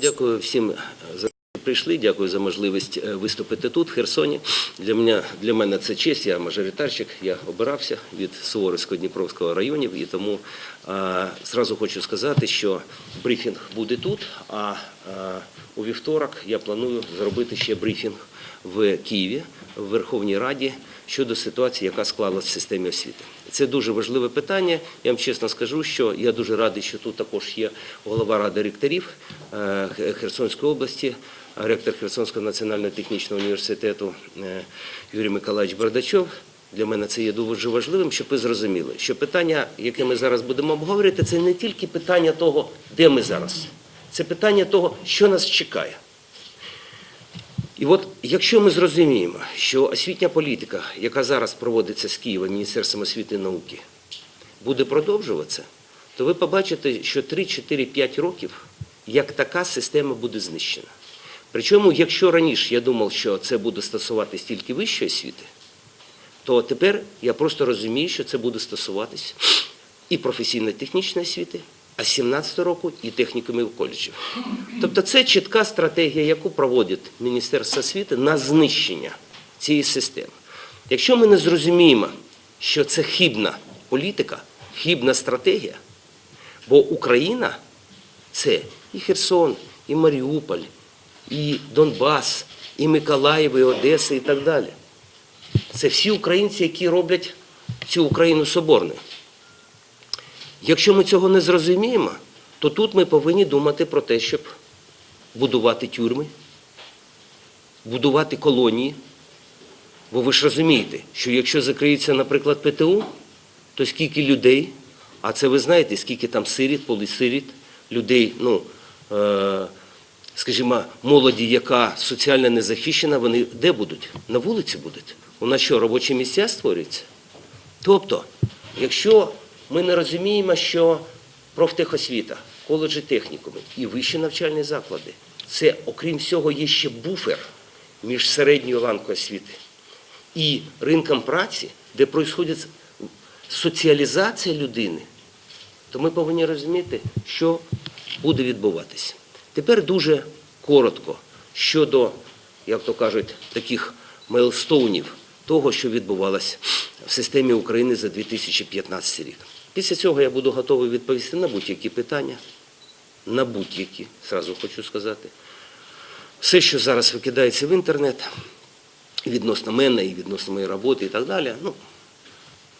Дякую всім за те, що прийшли. Дякую за можливість е, виступити тут, в Херсоні. Для мене, для мене це честь. Я мажоритарщик, я обирався від Суворовського Дніпровського районів, і тому а, зразу хочу сказати, що брифінг буде тут. А, а у вівторок я планую зробити ще брифінг в Києві, в Верховній Раді щодо ситуації, яка склалася в системі освіти. Це дуже важливе питання. Я вам чесно скажу, що я дуже радий, що тут також є голова ради ректорів е, Херсонської області, ректор Херсонського національного технічного університету е, Юрій Миколаївич Бардачов. Для мене це є дуже важливим, щоб ви зрозуміли, що питання, яке ми зараз будемо обговорювати, це не тільки питання того, де ми зараз, це питання того, що нас чекає. І от якщо ми зрозуміємо, що освітня політика, яка зараз проводиться з Києва Міністерством освіти і науки, буде продовжуватися, то ви побачите, що 3-4-5 років як така система буде знищена. Причому, якщо раніше я думав, що це буде стосуватись тільки вищої освіти, то тепер я просто розумію, що це буде стосуватись і професійно-технічної освіти, а з 17 року і технікумів коледжів. Тобто це чітка стратегія, яку проводить Міністерство освіти на знищення цієї системи. Якщо ми не зрозуміємо, що це хибна політика, хибна стратегія, бо Україна це і Херсон, і Маріуполь, і Донбас, і Миколаїв, і Одеса, і так далі. Це всі українці, які роблять цю Україну соборною. Якщо ми цього не зрозуміємо, то тут ми повинні думати про те, щоб будувати тюрми, будувати колонії. Бо ви ж розумієте, що якщо закриється, наприклад, ПТУ, то скільки людей, а це ви знаєте, скільки там сиріт, полисиріт, людей, ну, е, скажімо, молоді, яка соціально не захищена, вони де будуть? На вулиці будуть. У нас що, робочі місця створюються? Тобто, якщо ми не розуміємо, що профтехосвіта, коледжі технікуми і вищі навчальні заклади, це, окрім всього, є ще буфер між середньою ланкою освіти і ринком праці, де відбувається соціалізація людини, то ми повинні розуміти, що буде відбуватися. Тепер дуже коротко щодо, як то кажуть, таких мейлстоунів того, що відбувалося в системі України за 2015 рік. Після цього я буду готовий відповісти на будь-які питання, на будь-які, зразу хочу сказати. Все, що зараз викидається в інтернет, відносно мене і відносно моєї роботи і так далі, ну,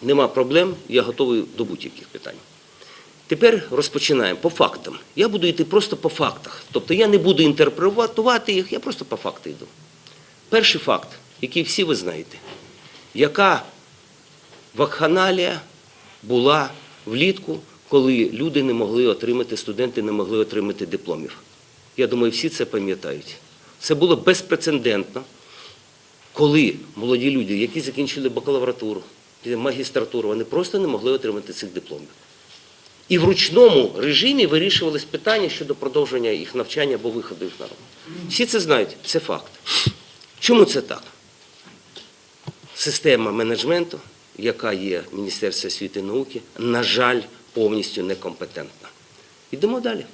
нема проблем, я готовий до будь-яких питань. Тепер розпочинаємо по фактам. Я буду йти просто по фактах. Тобто я не буду інтерпретувати їх, я просто по факту йду. Перший факт, який всі ви знаєте, яка вакханалія була влітку, коли люди не могли отримати, студенти не могли отримати дипломів. Я думаю, всі це пам'ятають. Це було безпрецедентно, коли молоді люди, які закінчили бакалавратуру, магістратуру, вони просто не могли отримати цих дипломів. І в ручному режимі вирішувалось питання щодо продовження їх навчання або виходу їх на роботу. Всі це знають, це факт. Чому це так? Система менеджменту, яка є в освіти і науки, на жаль, повністю некомпетентна. Йдемо далі.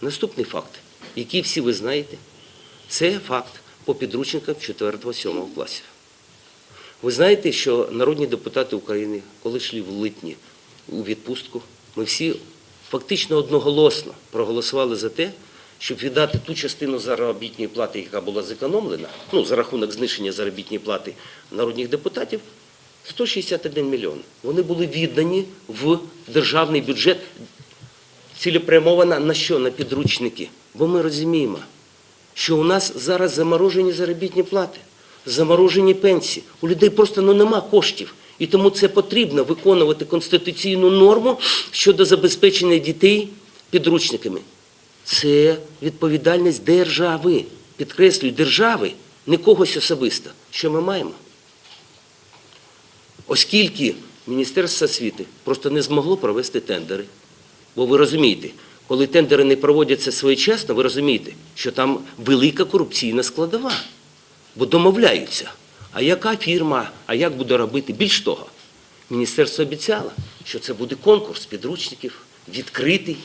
Наступний факт, який всі ви знаєте, це факт по підручникам 4-7 класів. Ви знаєте, що народні депутати України, коли йшли в липні у відпустку, ми всі фактично одноголосно проголосували за те, щоб віддати ту частину заробітної плати, яка була зекономлена, ну, за рахунок знищення заробітної плати народних депутатів, 161 мільйон. Вони були віддані в державний бюджет, цілеспрямована на що? На підручники. Бо ми розуміємо, що у нас зараз заморожені заробітні плати, заморожені пенсії. У людей просто ну, нема коштів. І тому це потрібно виконувати конституційну норму щодо забезпечення дітей підручниками. Це відповідальність держави. Підкреслюю, держави, не когось особисто. Що ми маємо? Оскільки Міністерство освіти просто не змогло провести тендери. Бо ви розумієте, коли тендери не проводяться своєчасно, ви розумієте, що там велика корупційна складова. Бо домовляються. А яка фірма, а як буде робити? Більш того, міністерство обіцяло, що це буде конкурс підручників, відкритий.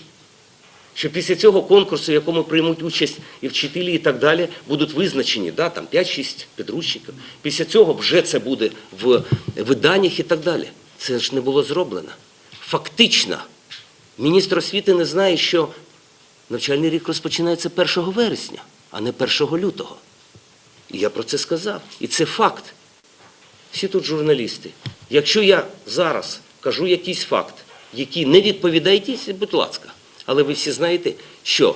Що після цього конкурсу, в якому приймуть участь і вчителі, і так далі, будуть визначені да, там 5-6 підручників. Після цього вже це буде в виданнях і так далі. Це ж не було зроблено. Фактично, міністр освіти не знає, що навчальний рік розпочинається 1 вересня, а не 1 лютого. І я про це сказав. І це факт. Всі тут журналісти. Якщо я зараз кажу якийсь факт, який не відповідає дійсні, будь ласка. Але ви всі знаєте, що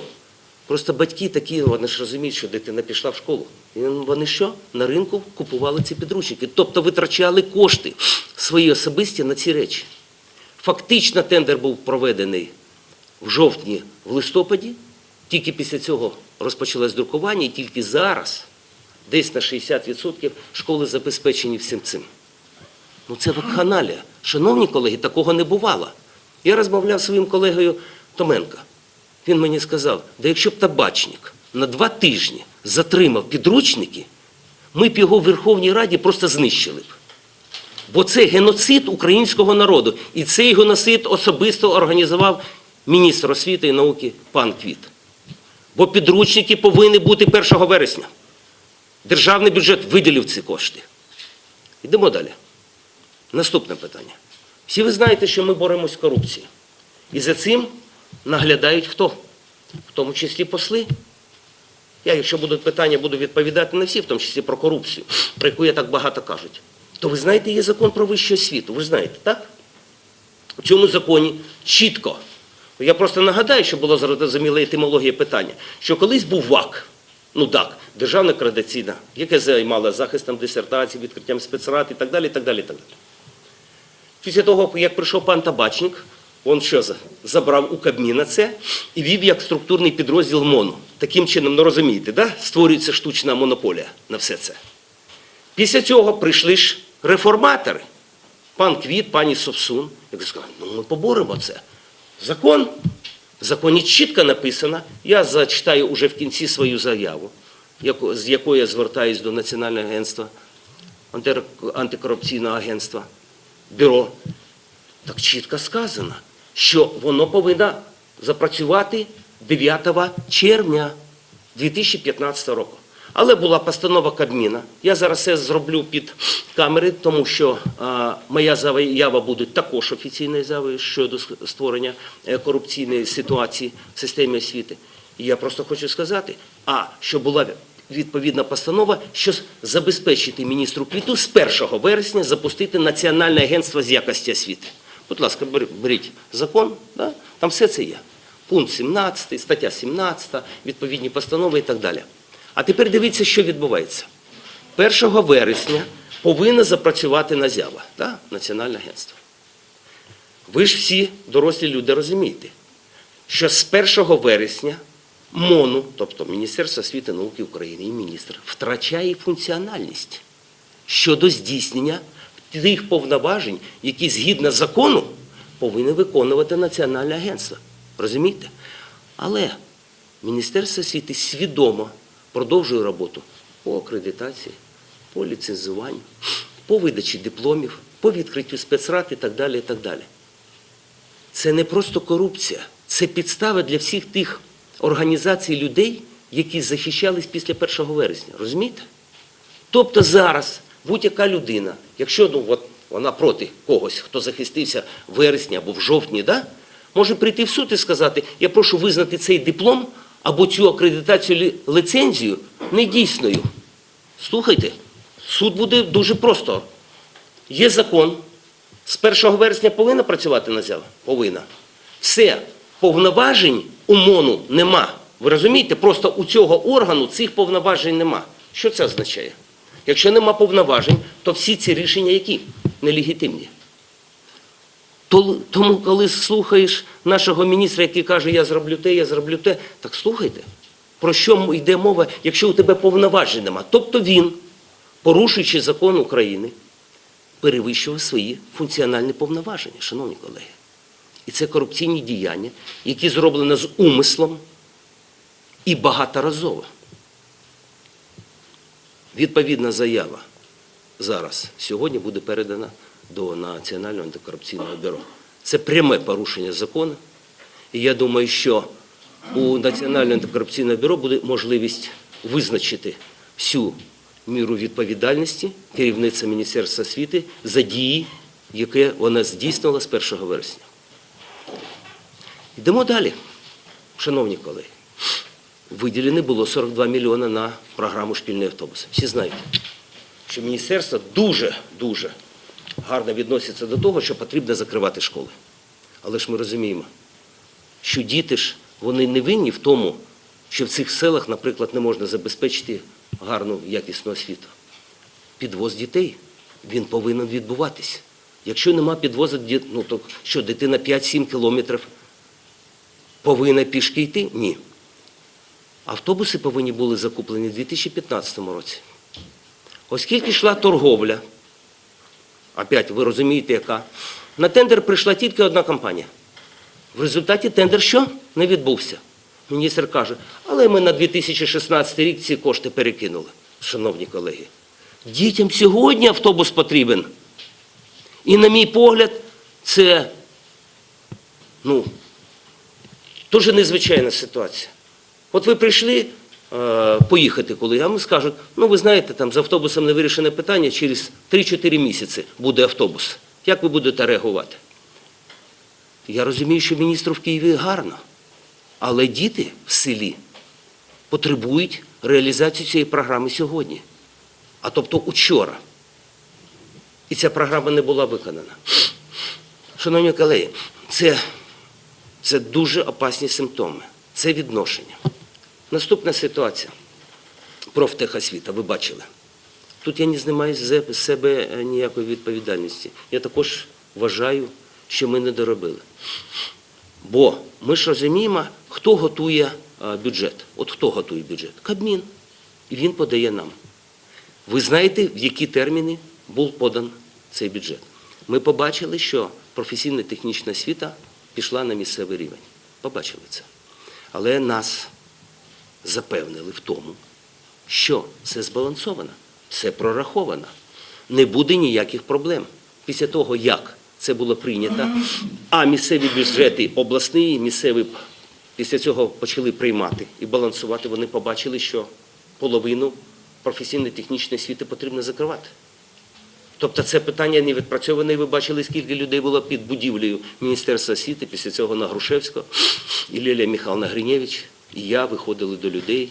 просто батьки такі, вони ж розуміють, що дитина пішла в школу. І вони що? На ринку купували ці підручники. Тобто витрачали кошти свої особисті на ці речі. Фактично тендер був проведений в жовтні, в листопаді. Тільки після цього розпочалось друкування, і тільки зараз десь на 60% школи забезпечені всім цим. Ну це вакханалія. Шановні колеги, такого не бувало. Я розмовляв зі своїм колегою Томенко. Він мені сказав, да якщо б табачник на два тижні затримав підручники, ми б його в Верховній Раді просто знищили б. Бо це геноцид українського народу. І цей геноцид особисто організував міністр освіти і науки пан Квіт. Бо підручники повинні бути 1 вересня. Державний бюджет виділив ці кошти. Йдемо далі. Наступне питання. Всі ви знаєте, що ми боремось з корупцією. І за цим наглядають хто? В тому числі посли. Я, якщо будуть питання, буду відповідати на всі, в тому числі про корупцію, про яку я так багато кажуть. То ви знаєте, є закон про вищу освіту. Ви знаєте, так? У цьому законі чітко. Я просто нагадаю, що була зрозуміла етимологія питання, що колись був ВАК, ну так, державна кредиційна, яке займала захистом дисертацій, відкриттям спецрад і так далі, і так далі, і так далі. Після того, як прийшов пан Табачник, він що забрав у Кабміна це і вів як структурний підрозділ МОНу. Таким чином, ну розумієте, да? створюється штучна монополія на все це. Після цього прийшли ж реформатори. Пан Квіт, пані Совсун. Я сказав, ну ми поборемо це. Закон, в законі чітко написано, я зачитаю уже в кінці свою заяву, з якою я звертаюсь до Національного агентства, антикорупційного агентства, бюро. Так чітко сказано, що воно повинно запрацювати 9 червня 2015 року. Але була постанова Кабміна. Я зараз це зроблю під камери, тому що а, моя заява буде також офіційною заявою щодо створення е, корупційної ситуації в системі освіти. І я просто хочу сказати, а що була відповідна постанова, що забезпечити міністру Квіту з 1 вересня запустити Національне агентство з якості освіти. Будь ласка, беріть закон, да? там все це є. Пункт 17, стаття 17, відповідні постанови і так далі. А тепер дивіться, що відбувається. 1 вересня повинна запрацювати НАЗЯВА, да? Національне агентство. Ви ж всі дорослі люди розумієте, що з 1 вересня МОНу, тобто Міністерство освіти і науки України і міністр, втрачає функціональність щодо здійснення тих повноважень, які згідно закону повинні виконувати Національне агентство. Розумієте? Але Міністерство освіти свідомо продовжує роботу по акредитації, по ліцензуванню, по видачі дипломів, по відкриттю спецрад і так далі. І так далі. Це не просто корупція, це підстава для всіх тих організацій людей, які захищались після 1 вересня. Розумієте? Тобто зараз будь-яка людина, якщо ну, от, вона проти когось, хто захистився в вересні або в жовтні, да, може прийти в суд і сказати, я прошу визнати цей диплом або цю акредитацію лі- лицензію недійсною. Слухайте, суд буде дуже просто. Є закон. З 1 вересня повинна працювати НАЗЯВ? Повинна. Все, повноважень у МОНу нема. Ви розумієте? Просто у цього органу цих повноважень нема. Що це означає? Якщо нема повноважень, то всі ці рішення які? Нелегітимні. Тому, коли слухаєш нашого міністра, який каже, я зроблю те, я зроблю те, так слухайте, про що йде мова, якщо у тебе повноважень нема. Тобто він, порушуючи закон України, перевищував свої функціональні повноваження, шановні колеги. І це корупційні діяння, які зроблені з умислом і багаторазово. Відповідна заява зараз сьогодні буде передана до Національного антикорупційного бюро. Це пряме порушення закону. І я думаю, що у Національного антикорупційного бюро буде можливість визначити всю міру відповідальності керівництва Міністерства освіти за дії, яке вона здійснила з 1 вересня. Йдемо далі, шановні колеги. Виділені було 42 мільйони на програму шкільний автобус. Всі знають, що міністерство дуже-дуже гарно відноситься до того, що потрібно закривати школи. Але ж ми розуміємо, що діти ж вони не винні в тому, що в цих селах, наприклад, не можна забезпечити гарну якісну освіту. Підвоз дітей він повинен відбуватись. Якщо нема підвозу, ну то що дитина 5-7 кілометрів повинна пішки йти? Ні. Автобуси повинні були закуплені у 2015 році. Оскільки йшла торговля, опять ви розумієте, яка, на тендер прийшла тільки одна компанія. В результаті тендер що? Не відбувся. Міністр каже, але ми на 2016 рік ці кошти перекинули. Шановні колеги, дітям сьогодні автобус потрібен. І, на мій погляд, це ну, дуже незвичайна ситуація. От ви прийшли е, поїхати коли, а вам скажуть, ну ви знаєте, там з автобусом не вирішене питання, через 3-4 місяці буде автобус. Як ви будете реагувати? Я розумію, що міністру в Києві гарно, але діти в селі потребують реалізації цієї програми сьогодні, а тобто учора. І ця програма не була виконана. Шановні колеги, це, це дуже опасні симптоми, це відношення. Наступна ситуація. Профтехосвіта, ви бачили. Тут я не знімаю з себе е, ніякої відповідальності. Я також вважаю, що ми не доробили. Бо ми ж розуміємо, хто готує е, бюджет. От хто готує бюджет? Кабмін. І він подає нам. Ви знаєте, в які терміни був подан цей бюджет? Ми побачили, що професійна технічна освіта пішла на місцевий рівень. Побачили це. Але нас запевнили в тому, що все збалансовано, все прораховано. Не буде ніяких проблем. Після того, як це було прийнято, а місцеві бюджети, обласний, місцеві після цього почали приймати і балансувати, вони побачили, що половину професійної технічної освіти потрібно закривати. Тобто це питання не відпрацьоване, і ви бачили, скільки людей було під будівлею Міністерства освіти, після цього на Грушевського, і Лілія Михайловна Гринєвич, і я виходили до людей.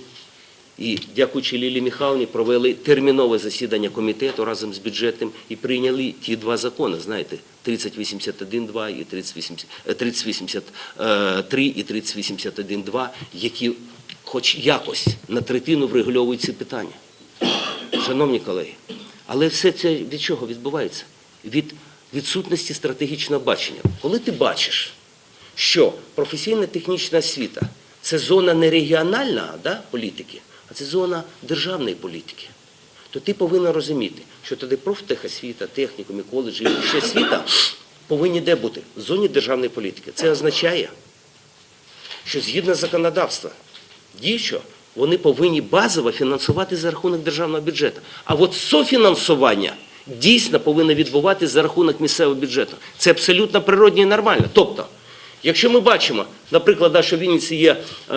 І, дякуючи Лілії Михайловні, провели термінове засідання комітету разом з бюджетом і прийняли ті два закони, знаєте, 3081-2 і 3080 е, 3083 і 3081-2, які хоч якось на третину врегульовують ці питання. Шановні колеги, але все це від чого відбувається? Від відсутності стратегічного бачення. Коли ти бачиш, що професійна технічна освіта це зона не регіональна да, політики, а це зона державної політики, то ти повинен розуміти, що тоді профтехосвіта, технікум і коледжі, і ще освіта повинні де бути? В зоні державної політики. Це означає, що згідно законодавства діючого, вони повинні базово фінансувати за рахунок державного бюджету. А от софінансування дійсно повинно відбуватися за рахунок місцевого бюджету. Це абсолютно природне і нормально. Тобто, якщо ми бачимо, наприклад, що в Вінниці є е,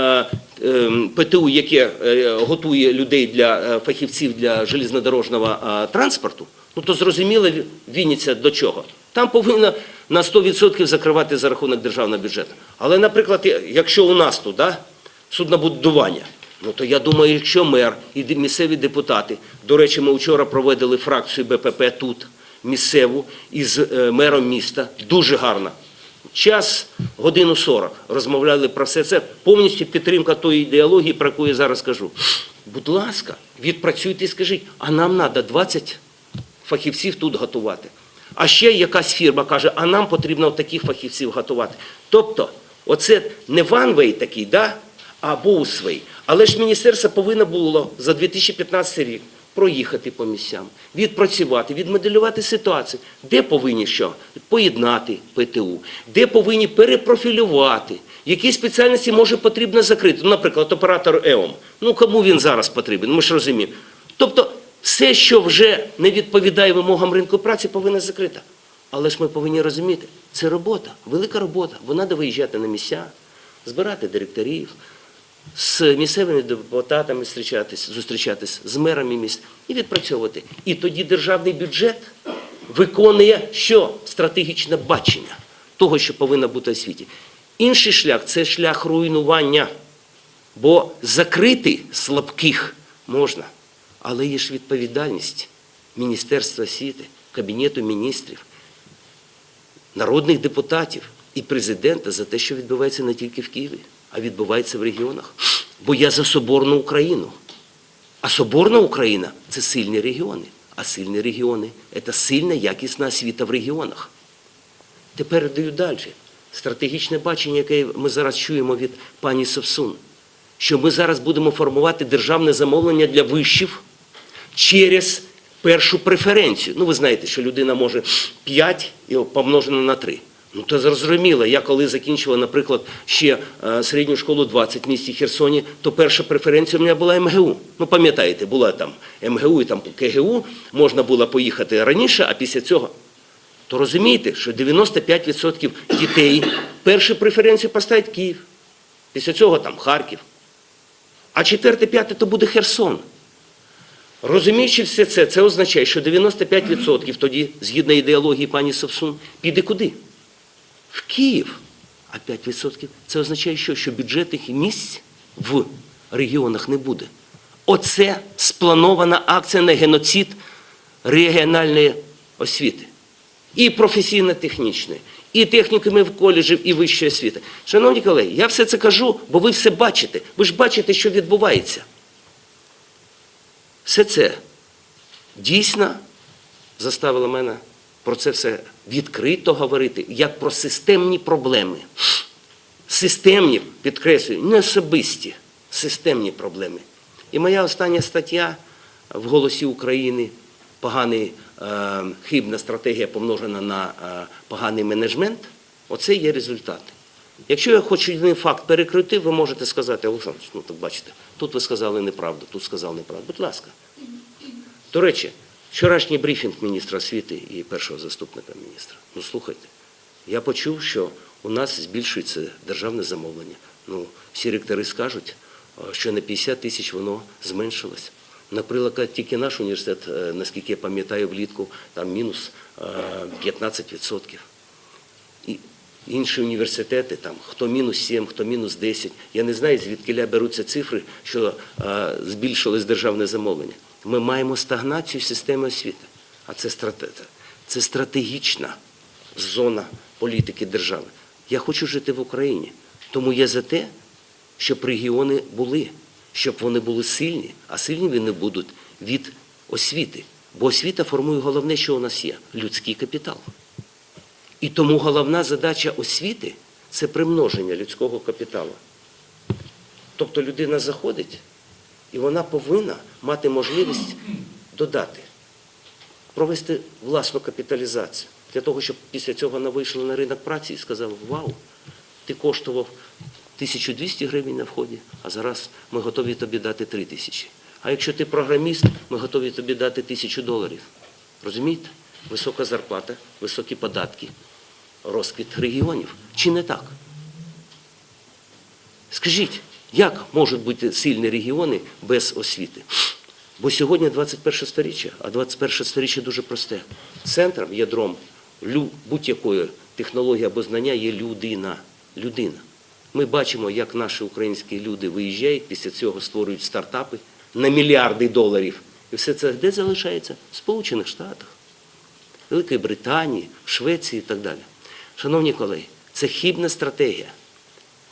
е, ПТУ, яке е, готує людей для е, фахівців для железнодорожнього е, транспорту, ну то зрозуміло Вінниця до чого. Там повинна на 100% закривати за рахунок державного бюджету. Але, наприклад, якщо у нас тут да, суднобудування, ну то я думаю, якщо мер і місцеві депутати, до речі, ми вчора проводили фракцію БПП тут, місцеву, із мером міста, дуже гарно. Час, годину 40, розмовляли про все це. Повністю підтримка тої ідеології, про яку я зараз кажу. Будь ласка, відпрацюйте і скажіть, а нам треба 20 фахівців тут готувати. А ще якась фірма каже, а нам потрібно таких фахівців готувати. Тобто, оце не ванвей такий, да? а боусвей. Але ж міністерство повинно було за 2015 рік проїхати по місцям, відпрацювати, відмоделювати ситуацію, де повинні що? Поєднати ПТУ, де повинні перепрофілювати, які спеціальності може потрібно закрити. Ну, наприклад, оператор ЕОМ. Ну кому він зараз потрібен? Ми ж розуміємо. Тобто, все, що вже не відповідає вимогам ринку праці, повинно закрити. Але ж ми повинні розуміти, це робота, велика робота, бо треба виїжджати на місця, збирати директорів, з місцевими депутатами зустрічатись, з мерами міст і відпрацьовувати. І тоді державний бюджет виконує що? Стратегічне бачення того, що повинно бути у світі. Інший шлях це шлях руйнування. Бо закрити слабких можна, але є ж відповідальність Міністерства освіти, Кабінету міністрів, народних депутатів і президента за те, що відбувається не тільки в Києві, а відбувається в регіонах. Бо я за соборну Україну. А соборна Україна це сильні регіони. А сильні регіони це сильна якісна освіта в регіонах. Тепер даю далі. Стратегічне бачення, яке ми зараз чуємо від пані Совсун, що ми зараз будемо формувати державне замовлення для вишів через першу преференцію. Ну, ви знаєте, що людина може 5 і помножено на 3. Ну, то зрозуміло, я коли закінчував, наприклад, ще е, середню школу 20 в місті Херсоні, то перша преференція у мене була МГУ. Ну, пам'ятаєте, була там МГУ і там КГУ, можна було поїхати раніше, а після цього то розумієте, що 95% дітей першу преференцію поставить Київ. Після цього там Харків. А четверте, п'яте то буде Херсон. Розуміючи все це, це означає, що 95% тоді, згідно ідеології пані Совсун, піде куди? В Київ. А 5% це означає, що, що бюджетних місць в регіонах не буде. Оце спланована акція на геноцид регіональної освіти і професійно-технічної, і технікумів коледжів, і вищої освіти. Шановні колеги, я все це кажу, бо ви все бачите. Ви ж бачите, що відбувається. Все це дійсно заставило мене про це все відкрито говорити, як про системні проблеми. Системні, підкреслюю, не особисті, системні проблеми. І моя остання стаття в «Голосі України» поганий, е, хибна стратегія помножена на е, поганий менеджмент, оце є результати. Якщо я хочу один факт перекрити, ви можете сказати, Олександр, ну так бачите, тут ви сказали неправду, тут сказали неправду. Будь ласка. До речі, вчорашній брифінг міністра освіти і першого заступника міністра. Ну слухайте, я почув, що у нас збільшується державне замовлення. Ну, всі ректори скажуть, е, що на 50 тисяч воно зменшилось. Наприклад, тільки наш університет, е, наскільки я пам'ятаю, влітку там мінус е, 15%. І інші університети, там, хто мінус 7, хто мінус 10. Я не знаю, звідки беруться цифри, що е, збільшилось державне замовлення. Ми маємо стагнацію системи освіти. А це, це стратегічна зона політики держави. Я хочу жити в Україні. Тому я за те, щоб регіони були, щоб вони були сильні, а сильні вони будуть від освіти. Бо освіта формує головне, що у нас є людський капітал. І тому головна задача освіти це примноження людського капіталу. Тобто людина заходить, і вона повинна мати можливість додати, провести власну капіталізацію. Для того, щоб після цього вона вийшла на ринок праці і сказала, вау, ти коштував 1200 гривень на вході, а зараз ми готові тобі дати 3 тисячі. А якщо ти програміст, ми готові тобі дати тисячу доларів. Розумієте? Висока зарплата, високі податки, розквіт регіонів. Чи не так? Скажіть, як можуть бути сильні регіони без освіти? Бо сьогодні 21 сторіччя, а 21 сторіччя дуже просте. Центром, ядром будь-якої технології або знання є людина. Людина. Ми бачимо, як наші українські люди виїжджають, після цього створюють стартапи на мільярди доларів. І все це де залишається? В Сполучених Штатах, Великої Британії, Швеції і так далі. Шановні колеги, це хибна стратегія.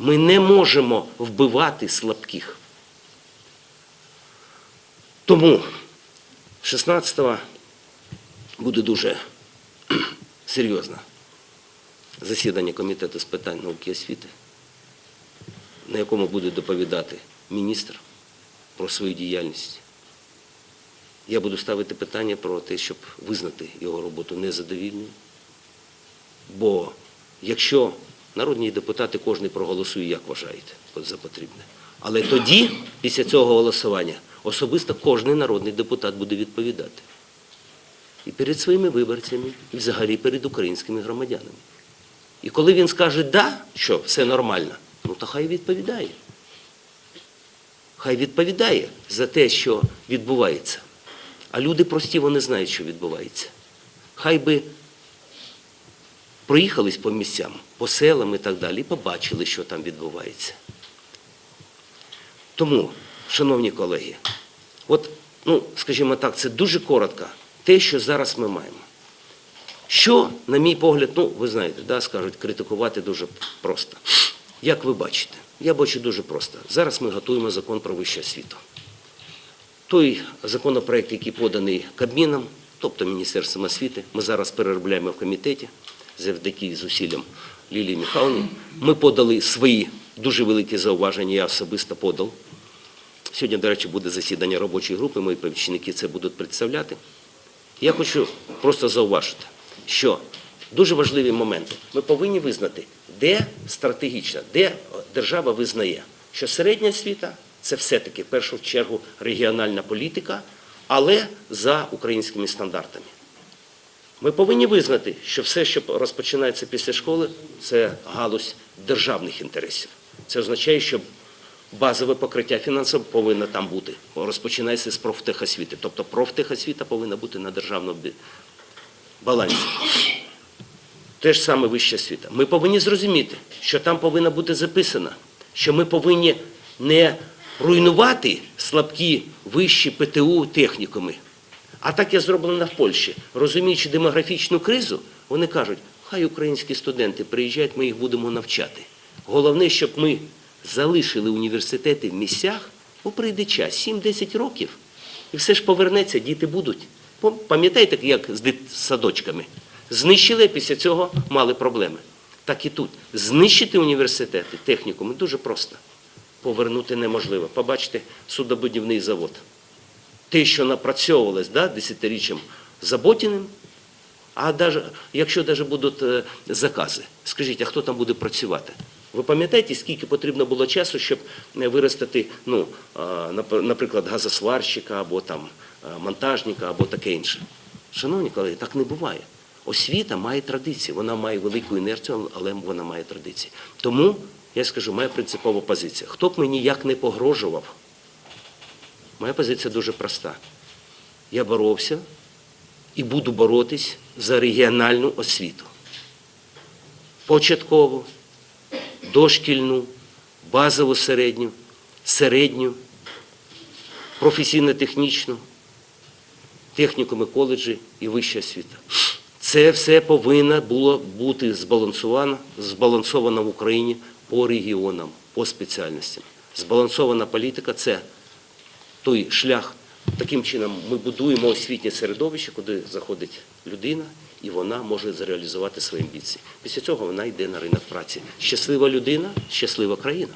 Ми не можемо вбивати слабких. Тому 16-го буде дуже серйозне засідання Комітету з питань науки і освіти, на якому буде доповідати міністр про свою діяльність. Я буду ставити питання про те, щоб визнати його роботу незадовільною. Бо якщо народні депутати кожен проголосує, як вважаєте, за потрібне. Але тоді, після цього голосування, особисто кожен народний депутат буде відповідати. І перед своїми виборцями, і взагалі перед українськими громадянами. І коли він скаже да, що все нормально, Ну то хай відповідає. Хай відповідає за те, що відбувається. А люди прості, вони знають, що відбувається. Хай би проїхались по місцям, по селам і так далі, і побачили, що там відбувається. Тому, шановні колеги, от, ну, скажімо так, це дуже коротко, те, що зараз ми маємо. Що, на мій погляд, ну, ви знаєте, да, скажуть, критикувати дуже просто. Як ви бачите, я бачу дуже просто. Зараз ми готуємо закон про вищу освіту. Той законопроект, який поданий Кабміном, тобто Міністерством освіти, ми зараз переробляємо в комітеті завдяки зусиллям Лілії Михайловні. Ми подали свої дуже великі зауваження, я особисто подав. Сьогодні, до речі, буде засідання робочої групи, мої помічники це будуть представляти. Я хочу просто зауважити, що дуже важливі моменти. Ми повинні визнати, де стратегічно, де держава визнає, що середня освіта це все-таки в першу чергу регіональна політика, але за українськими стандартами. Ми повинні визнати, що все, що розпочинається після школи, це галузь державних інтересів. Це означає, що базове покриття фінансове повинно там бути. Розпочинається з профтехосвіти. Тобто профтехосвіта повинна бути на державному балансі. Те ж саме вища освіта. Ми повинні зрозуміти, що там повинно бути записано, що ми повинні не руйнувати слабкі вищі ПТУ технікуми. А так є зроблено в Польщі. Розуміючи демографічну кризу, вони кажуть, хай українські студенти приїжджають, ми їх будемо навчати. Головне, щоб ми залишили університети в місцях, бо прийде час, 7-10 років, і все ж повернеться, діти будуть. Пам'ятаєте, як з садочками? Знищили, після цього мали проблеми. Так і тут. Знищити університети, технікуми дуже просто. Повернути неможливо. Побачите, судобудівний завод. Те, що напрацьовувалось да, десятиріччям Заботіним, а даже, якщо навіть будуть е, закази, скажіть, а хто там буде працювати? Ви пам'ятаєте, скільки потрібно було часу, щоб е, виростити, ну, наприклад, газосварщика або там е, монтажника, або таке інше? Шановні колеги, так не буває. Освіта має традиції, вона має велику інерцію, але вона має традиції. Тому, я скажу, моя принципова позиція. Хто б мені як не погрожував, моя позиція дуже проста. Я боровся і буду боротись за регіональну освіту. Початкову, дошкільну, базову середню, середню, професійно-технічну, технікуми, коледжі і вища освіта. Це все повинно було бути збалансовано, збалансовано в Україні по регіонам, по спеціальностям. Збалансована політика це той шлях. Таким чином ми будуємо освітнє середовище, куди заходить людина, і вона може зреалізувати свої амбіції. Після цього вона йде на ринок праці. Щаслива людина, щаслива країна.